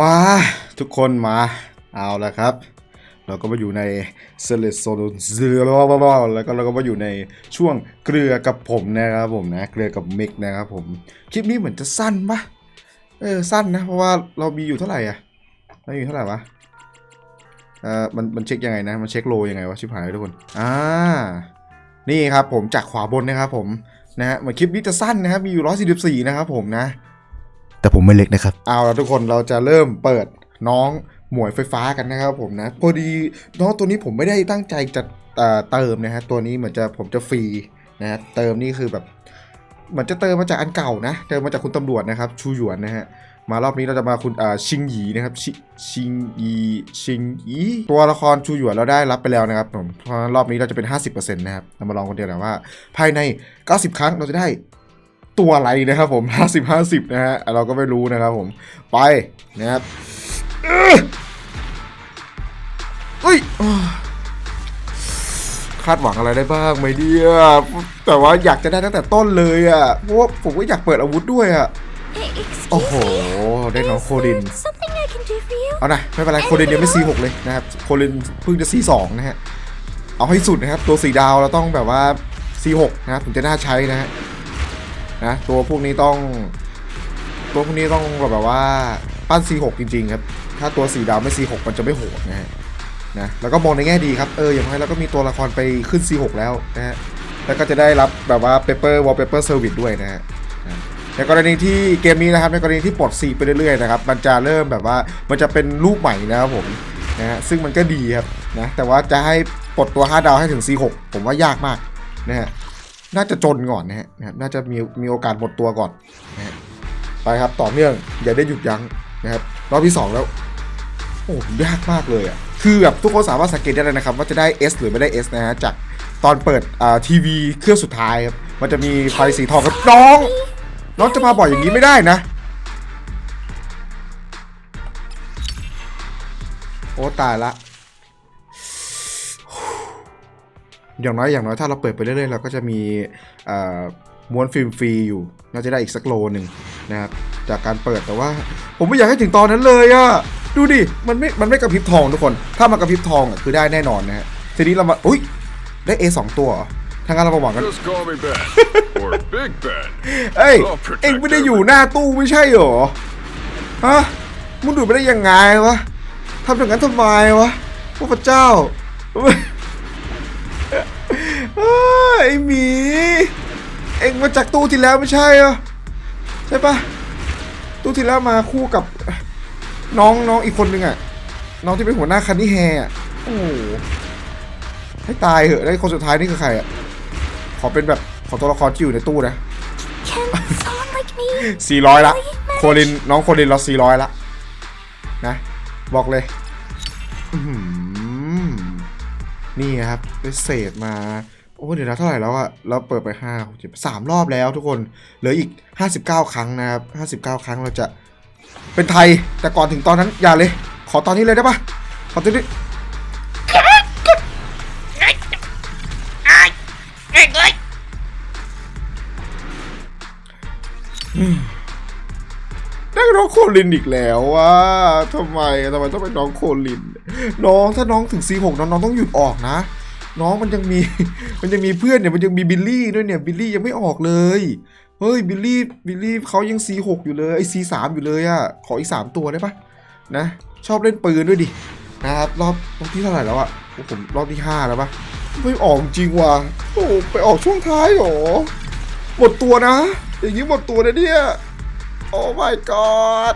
มาทุกคนมาเอาละครับ เราก็มาอยู่ในเซเลสโซนเือแล้วก็เราก็มาอยู่ในช่วงเกลือกับผมนะครับผมนะเกลือกับมิกนะครับผมคลิปนี้เหมือนจะสั้นปะเออสั้นนะเพราะว่าเรามีอยู่เท่าไหร่อะเรามีอยู่เท่าไหร่วะเออมันมันเช็คยังไงนะมันเช็คโลยังไงวะชิบหายทุกคนอ่านี่ครับผมจากขวาบนนะครับผมนะฮะเหมือนคลิปนี้จะสั้นนะครับมีอยู่144นะครับผมนะ แต่ผมไม่เล็กนะครับ เอาละทุกคนเราจะเริ่มเปิดน้องหมวยไฟฟ้ากันนะครับผมนะพอดีน้องตัวนี้ผมไม่ได้ตั้งใจจะเติมนะฮะตัวนี้เหมือนจะผมจะฟรีนะฮะเติมนี่คือแบบเหมือนจะเติมมาจากอันเก่านะเติมมาจากคุณตำรวจนะครับชูหยวนนะฮะมารอบนี้เราจะมาคุณชิงหยีนะครับชิชิงหยีชิงหยีตัวละครชูหยวนเราได้รับไปแล้วนะครับผมเพราะรอบนี้เราจะเป็น 50%นะครับเรามาลองกันเดียวนะว่า ภายใน 90 ครั้งเราจะได้ ตัวอะไรนะครับผม 50 50 นะฮะ เราก็ไม่รู้นะครับผม ไปนะครับเอ้ยเอ้ยอ้าวคาดหวังอะไรได้บ้างไหมเนี่ยแต่ว่าอยากจะได้ตั้งแต่ต้นเลยอะ่ะ เพราะว่าผมก็อยากเปิดอาวุธด้วยอะ่ะ Excuse โอ้โห me. ได้น้อง Is โคดิน there Something I can do for you? เอานะไม่เป็นไร โคดินยังไม่ C6 เลยนะครับ โคดินเพิ่งจะ C2 นะฮะ เอาให้สุดนะครับ ตัวสีดาวเราต้องแบบว่า C6 นะครับถึงจะน่าใช้นะฮะ นะตัวพวกนี้ต้อง ตัวพวกนี้ต้องแบบว่าปั้น C6 จริง ๆ ครับ ถ้าตัวสีดาวไม่ C6 มันจะไม่โหดนะฮะนะแล้วก็มองในแง่ดีครับ เอออย่างไรเราก็มีตัวละครไปขึ้น C6 แล้วนะฮะแล้วก็จะได้รับแบบว่า paper wallpaper service ด้วยนะฮะในกรณีที่เกมนี้นะครับในกรณีที่ปลดสีไปเรื่อยๆนะครับมันจะเริ่มแบบว่ามันจะเป็นรูปใหม่นะครับผมนะฮะซึ่งมันก็ดีครับนะแต่ว่าจะให้ปลดตัว 5 ดาวให้ถึง C6 ผมว่ายากมากนะฮะ น่าจะจนก่อนนะฮะนะฮะน่าจะมีมีโอกาสหมดตัวก่อนนะฮะไปครับต่อเนื่องอย่าได้หยุดยั้งนะครับรอบที่ 2 แล้ว โอ้ยากมากเลยอะคือแบบทุกคนสามารถสังเกตได้เลยนะครับ ว่าจะได้ S หรือไม่ได้ S นะฮะจากตอนเปิดอ่าทีวีเครื่องสุดท้ายครับมันจะมีไฟสีทองครับน้องน้องจะมาบ่อยอย่างนี้ไม่ได้นะโอ้ตายละ อย่างน้อยอย่างน้อยถ้าเราเปิดไปเรื่อยๆเราก็จะมีเอ่อม้วนฟิล์มฟรีอยู่ น่าจะได้อีกสักโลหนึ่งนะครับจากการเปิดแต่ว่า ผมไม่อยากให้ถึงตอนนั้นเลยอะดูดิมันไม่มันไม่กระพริบทองทุกคน ถ้ามันกระพริบทองอะคือได้แน่นอนนะฮะทีนี้เรามาอุ้ยได้ A สองตัวเหรอทางการเรามาหวังกัน Just call me Ben. or Big Ben. เอ้ย I'll protect เอ็งไม่ได้อยู่หน้าตู้ไม่ใช่เหรอฮะมึงดูดไปได้ยังไงวะทำอย่างนั้นทำไมวะพระพเจ้าเอ้ย ไอ้หมี เอ็งมาจากตู้ที่แล้วไม่ใช่เหรอใช่ปะตู้ที่แล้วมาคู่กับน้องน้องอีกคนนึงอะน้องที่เป็นหัวหน้าคันนี่แฮอะโอ้โหให้ตายเหอะแล้วไอ้คนสุดท้ายนี่คือใครอะขอเป็นแบบขอตัวละครที่อยู่ในตู้นะ Can someone like me? สี่ร้อยละโคลินน้องโคลินเราสี่ร้อยละนะบอกเลยอื้อหือนี่ครับได้เศษมาโอ้เดี๋ยวนะเท่าไหร่แล้วอะเราเปิดไปห้าหสามรอบแล้วทุกคนเหลืออีกห้าสิบเก้าครั้งนะครับห้าสิบเก้าครั้งเราจะเป็นไทยแต่ก่อนถึงตอนนั้นอย่าเลย ขอตอนนี้เลยได้ปะขอตอนนี้ได้น้องโคลินอีกแล้วว่าทำไมทำไมต้องเป็นน้องโคลิน น้องถ้าน้องถึง C6 น้องน้องต้องหยุดออกนะ น้องมันยังมี มันยังมีเพื่อนเนี่ย มันยังมีบิลลี่ด้วยเนี่ย บิลลี่ยังไม่ออกเลย เฮ้ย บิลลี่ บิลลี่เขายัง C6 อยู่เลย ไอ้ C3 อยู่เลยอะขออีก 3 ตัวได้ปะนะ ชอบเล่นปืนด้วยดิ นะครับ รอบรอบที่เท่าไหร่แล้วอะโอ้ผมรอบที่ 5 แล้วปะไม่ออกจริงว่ะ โอ้ไปออกช่วงท้ายหรอ หมดตัวนะ อย่างนี้หมดตัวนะเนี่ย โอ้ my god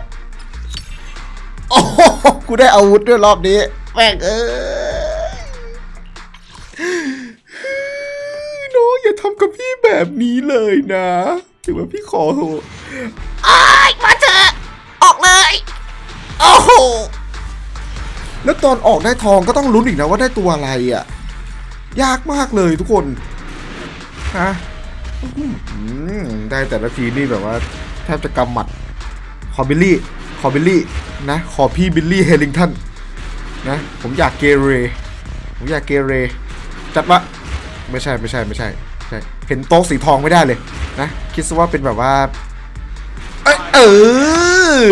โอ้โหกูได้อาวุธด้วยรอบนี้แม่งเอ้ย กับพี่แบบนี้เลยนะถือว่าพี่ขอโทษอ้มาเถอะออกเลย โอ้โห แล้วตอนออกได้ทองก็ต้องลุ้นอีกนะว่าได้ตัวอะไรอะ ยากมากเลยทุกคนฮะได้แต่ละทีนี่แบบว่าแทบจะกำหมัดขอบิลลี่ขอบิลลี่นะ ขอพี่บิลลี่เฮลิงตันนะ ผมอยากเกเร ผมอยากเกเร จัดมาไม่ใช่ไม่ใช่ไม่ใช่ใช่ เห็นโต๊ะสีทองไม่ได้เลยนะ คิดซะว่าเป็นแบบว่า เอยเออ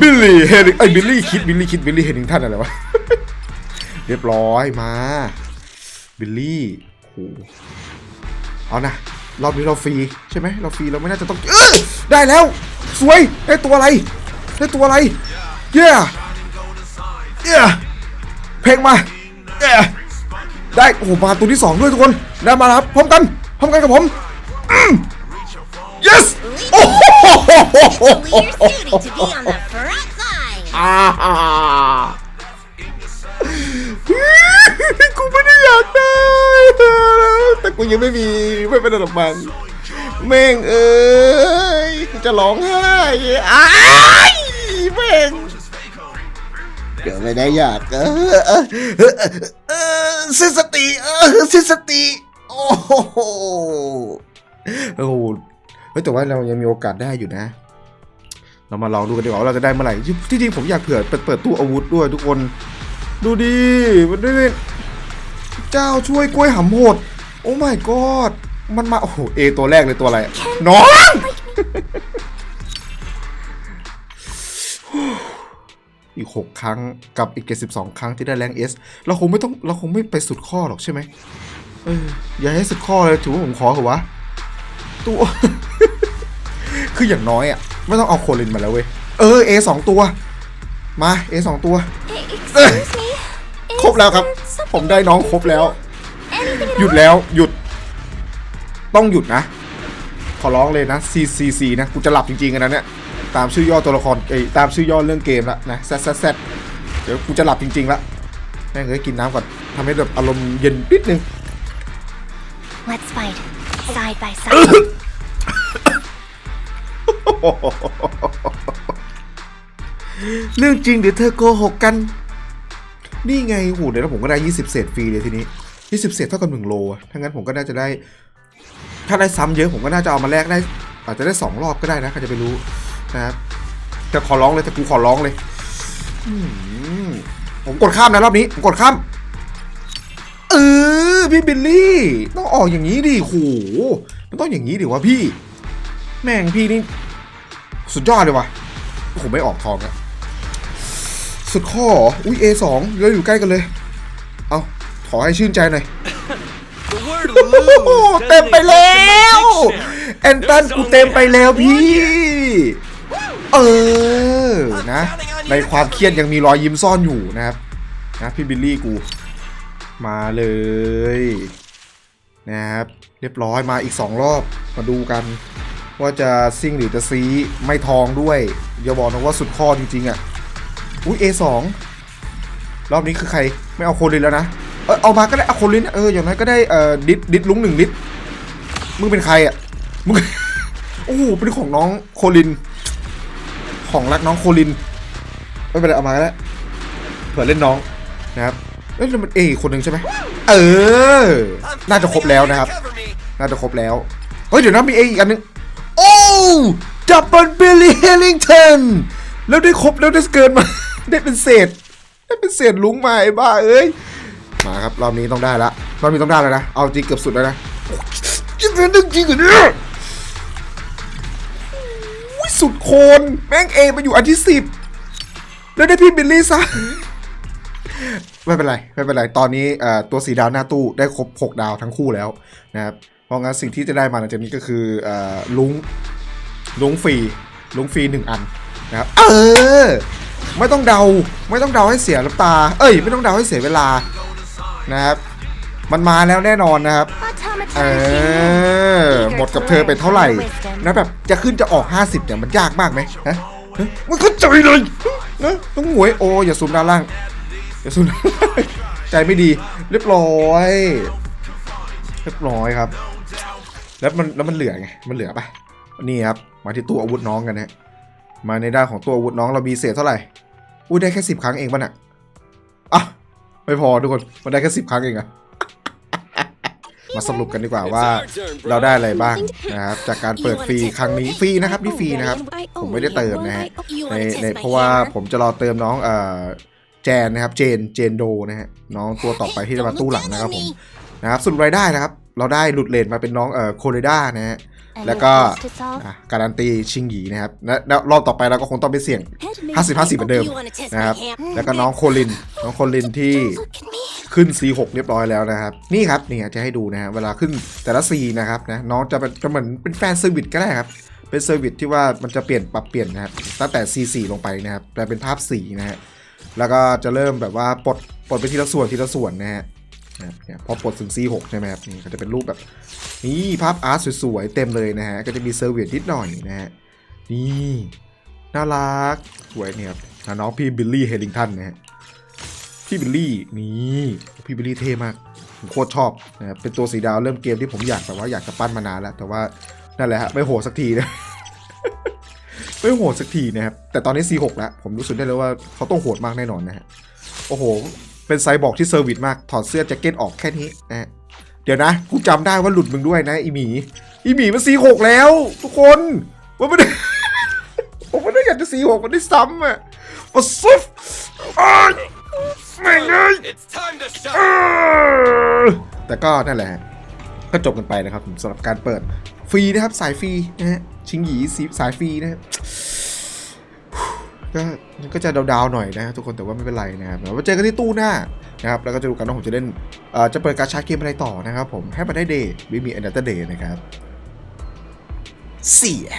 บิลลี่เฮลิงไอ้ยบิลลี่คิดบิลลี่คิดบิลลี่เฮลิงท่านอะไรวะ เรียบร้อยมา บิลลี่โอ้โหเอานะรอบนี้เราฟรีใช่ไหมเราฟรีเราไม่น่าจะต้องเออได้แล้ว สวยได้ตัวอะไร ได้ตัวอะไรเย้เย้เพลงมาเย้ ได้โอ้โหมาตัวที่สองด้วยทุกคนได้มาครับพร้อมกันพร้อมกันกับผมอืม yes โอ้โห Your duty to be on the front line. อ่ากูไม่ได้อยากได้แต่กูยังไม่มีไม่เป็นไรหรอกมันแม่งเอ้ยจะร้องไห้อ้ายแม่งเดี๋ยวไม่ได้อยากเออ สิ้นสติ เออสิ้นสติ โอ้โหโอ้โหเฮ้ยแต่ว่าเรายังมีโอกาสได้อยู่นะ เรามาลองดูกันดีกว่าว่าเราจะได้เมื่อไหร่ที่จริงผมอยากเผื่อเปิดเปิดตู้อาวุธด้วยทุกคน ดูดิมันได้เจ้าช่วยกล้วยหำโหด โอ้ my god มันมา โอ้โหเอตัวแรกเลยตัวอะไร น้อง อีกหกครั้งกับอีกเจ็ดสิบสองครั้งที่ได้แรงเอสเราคงไม่ต้องเราคงไม่ไปสุดข้อหรอกใช่ไหมเอออย่าให้สุดข้อเลยถือว่าผมขอเถอะวะตัว คืออย่างน้อยอะ ไม่ต้องเอาโคลินมาแล้วเว้ย เออ A สองตัว มา A สองตัว Excuse me. ครบแล้วครับ Is there ผมได้น้องครบแล้ว anything at หยุด all? แล้วหยุด ต้องหยุดนะ ขอร้องเลยนะ C C C นะ กูจะหลับจริงๆกันนะเนี่ย ตามชื่อย่อตัวละครเอ้ยตามชื่อย่อเรื่องเกมละนะ Z Z Z เดี๋ยวกูจะหลับจริงๆละแม่งเอ้ยกินน้ำก่อนทำให้แบบอารมณ์เย็นนิดนึง Let's fight side by side. เรื่องจริงเดี๋ยวเธอโกหกกัน นี่ไงโหเดี๋ยวแล้วผมก็ได้ 20 เศษฟรีเลยทีนี้ 20 เศษเท่ากับ1โลอะถ้างั้นผมก็น่าจะได้ ถ้าได้ซ้ำเยอะผมก็น่าจะเอามาแลกได้ อาจจะได้ 2 รอบก็ได้นะใครจะไปรู้นะ ครับแต่ขอร้องเลยแต่กูขอร้องเลยอืมผมกดข้ามนะรอบนี้ผมกดข้ามเออพี่บิลลี่ ต้องออกอย่างนี้ดิโหมันต้องอย่างนี้ดิวะพี่ แม่งพี่นี่ สุดยอดเลยวะผมไม่ออกทองอะสุดข้อเหรออุ้ย A2 เราอยู่ใกล้กันเลย เอาขอให้ชื่นใจหน่อย The word โอ้โห lose เต็ม doesn't ไปแล้ว exist in the dictionary. แอนตันกูเต็มไปแล้วพี่ เออนะ ในความเครียดยังมีรอยยิ้มซ่อนอยู่นะครับนะพี่บิลลี่กู มาเลยนะครับเรียบร้อยมาอีก 2 รอบมาดูกันว่าจะซิ่งหรือจะซีไม่ทองด้วยอย่าบอกนะว่าสุดข้อจริงๆอะอุ้ย A2 รอบนี้คือใครไม่เอาโคลินแล้วนะ เออเอามาก็ได้เอาโคลินนะเอออย่างน้อยก็ได้เอ่อดิดดิดลุงหนึ่งดิดมึงเป็นใครอะมึงโอ้โหเป็นของน้องโคลิน ของรักน้องโคลิน ไม่เป็นไรเอามาก็ได้เผื่อเล่นน้องนะครับเอ้ยมันเออีกคนหนึ่งใช่ไหมเออ น่าจะครบแล้วนะครับ น่าจะครบแล้ว เฮ้ย เดี๋ยวนะมีเออีกอันหนึง โอ้ดับเบิลบิลลี่เฮลิงตันแล้วได้ครบแล้วได้เกินมา ได้เป็นเศษ ได้เป็นเศษลุงมาไอ้บ้าเอ้ย มาครับรอบนี้ต้องได้ละรอบนี้ต้องได้แล้วนะ เอาจริงเกือบสุดแล้วนะยังเป็นเรื่องจริงเหรอเนี่ย สุดโคนแม่งเอมาอยู่อันที่สิบแล้วได้พี่บิลลี่ซะไม่เป็นไรไม่เป็นไรตอนนี้เอ่อตัวสีดาวหน้าตู้ได้ครบ 6 ดาวทั้งคู่แล้วนะครับเพราะงั้นสิ่งที่จะได้มาหลังจากนี้ก็คือเอ่อลุงลุงฟรีลุงฟรีหนึ่งอันนะครับเออไม่ต้องเดาไม่ต้องเดาให้เสียน้ำตา เอ้ย ไม่ต้องเดาให้เสียเวลานะครับมันมาแล้วแน่นอนนะครับเอ Automatizing. อหมดกับเธอไปเท่าไหร่ นะแบบจะขึ้นจะออก 50เนี่ยมันยากมากไหมฮะมันก็ใจเลยนะต้องหวยโออย่าซูมด้านล่างอย่าซูมด้านใจไม่ดี เรียบร้อย เรียบร้อยครับ แล้วมันแล้วมันเหลือไงมันเหลือปะนี่ครับมาที่ตู้อาวุธน้องกันนะมาในด้านของตัวอาวุธน้องเรามีเศษเท่าไหร่อุ้ยได้แค่สิบครั้งเองป่ะน่ะอะไม่พอทุกคนมันได้แค่สิบครั้งเองอะ มาสรุปกันดีกว่าว่าเราได้อะไรบ้างนะครับจากการเปิดฟรีครั้งนี้ฟรีนะครับนี่ฟรีนะครับ ผมไม่ได้เติมนะฮะ You ใน wanna test ใน my เพราะว่า hammer? ผมจะรอเติมน้องเอ่อแจนนะครับเจนเจนโดนะฮะน้องตัวต่อไปที่จะมาตู้หลังนะครับผมนะครับส่วนรายได้นะครับ เราได้หลุดเลนมาเป็นน้องเอ่อโคเรด้านะฮะ Any แล้วก็ puzzles to solve? อะการันตีชิงหยีนะครับและแล้วรอบต่อไปเราก็คงต้องไปเสี่ยง Head 50 50 เหมือนเดิม You wanna test นะครับ my hand? แล้วก็น้องโคลินน้องโคลินที่ Look at me. ขึ้น C6 เรียบร้อยแล้วนะครับ นี่ครับเนี่ยจะให้ดูนะฮะเวลาขึ้นแต่ละ C นะครับนะน้องจะเป็นจะเหมือนเป็นแฟนเซอร์วิสก็ได้ครับ เป็นเซอร์วิสที่ว่ามันจะเปลี่ยนปรับเปลี่ยนนะครับตั้งแต่ C4 ลงไปนะครับแปลเป็นภาพสีนะฮะแล้วก็จะเริ่มแบบว่าปลดปลดไปทีละส่วนทีละส่วนนะฮะนะครับเนี่ยพอปลดถึง C6 ใช่ไหมครับนี่ก็จะเป็นรูปแบบนี่ภาพอาร์ตสวยๆเต็มเลยนะฮะก็จะมีเซอร์วิสนิดหน่อยนะฮะนี่น่ารักสวยเนี่ยครับน้องพี่บิลลี่เฮลิงตันนะฮะ พี่บิลลี่นี่พี่บิลลี่เท่มากผมโคตรชอบนะครับเป็นตัวสีดาวเริ่มเกมที่ผมอยากแบบว่าอยากจะปั้นมานานแล้ว แต่ว่านั่นแหละฮะไม่โหดสักทีนะไม่โหดสักทีนะครับแต่ตอนนี้ C6 แล้วผมรู้สึกได้เลยว่าเขาต้องโหดมากแน่นอนนะฮะโอ้โห เป็นไซบอร์กที่เซอร์วิสมากถอดเสื้อแจ็คเก็ตออกแค่นี้นะเดี๋ยวนะกูจำได้ว่าหลุดมึงด้วยนะอีหมีอีหมีมัน C6 แล้ว ทุกคนว่าไม่ได้ผมไม่ได้อยากจะ C6 มันได้ซ้ำอะมาซุฟ แม่งเอ้ยเออแต่ก็นั่นแหละก็จบกันไปนะครับผมสำหรับการเปิดฟรีนะครับสายฟรีนะฮะชิงหยีสีสายฟรีนะฮะก็ก็จะดาวๆหน่อยนะทุกคนแต่ว่าไม่เป็นไรนะครับแล้วมาเจอกันที่ตู้หน้านะครับแล้วก็จะดูกันว่าผมจะเล่นเอ่อจะเปิดการชาร์จเกมอะไรต่อนะครับผมให้มาได้เดย์ไม่มีอันดัตเดย์นะครับ See ya